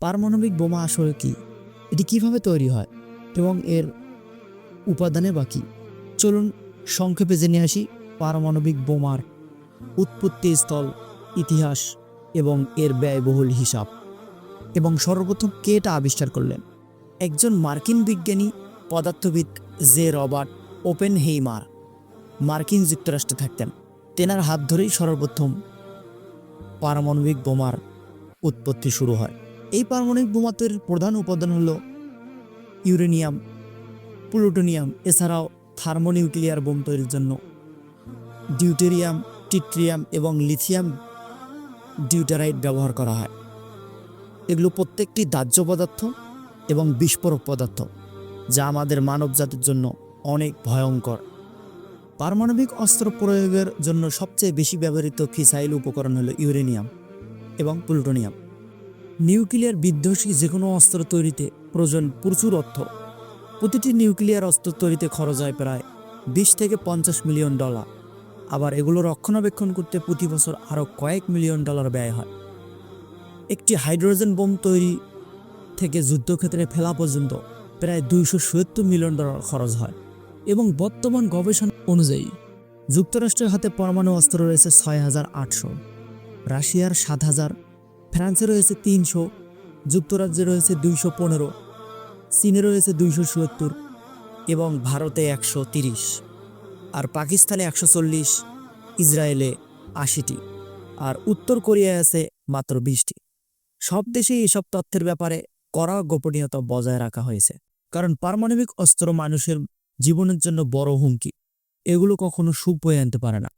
পারমাণবিক বোমা আসলে কি? এটি কীভাবে তৈরি হয়? এবং এর উপাদানে বা কী? চলুন সংক্ষেপে জেনে আসি পারমাণবিক বোমার উৎপত্তি স্থল, ইতিহাস এবং এর ব্যয়বহুল হিসাব। এবং সর্বপ্রথম কে এটা আবিষ্কার করলেন? একজন মার্কিন বিজ্ঞানী পদার্থবিদ জে রবার্ট ওপেন হেইমার মার্কিন যুক্তরাষ্ট্রে থাকতেন। তেনার হাত ধরেই সর্বপ্রথম পারমাণবিক বোমার উৎপত্তি শুরু হয়। এই পারমাণবিক বোমা তৈরির প্রধান উপাদান হলো ইউরেনিয়াম, প্লুটোনিয়াম, এছাড়াও থার্মোনিউক্লিয়ার বোম তৈরির জন্য। ডিউটেরিয়াম, টিট্রিয়াম এবং লিথিয়াম ডিউটারাইট ব্যবহার করা হয়। এগুলো প্রত্যেকটি দাহ্য পদার্থ এবং বিস্ফোরক পদার্থ, যা আমাদের মানব জাতির জন্য অনেক ভয়ঙ্কর। পারমাণবিক অস্ত্র প্রয়োগের জন্য সবচেয়ে বেশি ব্যবহৃত ফিসাইল উপকরণ হলো ইউরেনিয়াম এবং প্লুটোনিয়াম। নিউক্লিয়ার বিধ্বংসী যে কোনো অস্ত্র তৈরিতে প্রয়োজন প্রচুর অর্থ। প্রতিটি নিউক্লিয়ার অস্ত্র তৈরিতে খরচ হয় প্রায় বিশ থেকে পঞ্চাশ মিলিয়ন ডলার। আবার এগুলো রক্ষণাবেক্ষণ করতে প্রতি বছর আরও কয়েক মিলিয়ন ডলার ব্যয় হয়। একটি হাইড্রোজেন বোম তৈরি থেকে যুদ্ধক্ষেত্রে ফেলা পর্যন্ত প্রায় দুইশো সত্তর মিলিয়ন ডলার খরচ হয় এবং বর্তমান গবেষণা অনুযায়ী যুক্তরাষ্ট্রের হাতে পরমাণু অস্ত্র রয়েছে ছয় হাজার আটশো, রাশিয়ার সাত হাজার ফ্রান্সে রয়েছে তিনশো, যুক্তরাজ্যে রয়েছে দুইশো পনেরো, চীনে রয়েছে দুইশো সত্তর এবং ভারতে একশো তিরিশ আর পাকিস্তানে একশো চল্লিশ, ইসরায়েলে আশিটি আর উত্তর কোরিয়ায় আছে মাত্র বিশটি। সব দেশেই এসব তথ্যের ব্যাপারে কড়া গোপনীয়তা বজায় রাখা হয়েছে। কারণ পারমাণবিক অস্ত্র মানুষের জীবনের জন্য বড় হুমকি। এগুলো কখনো সুখ বয়ে আনতে পারে না।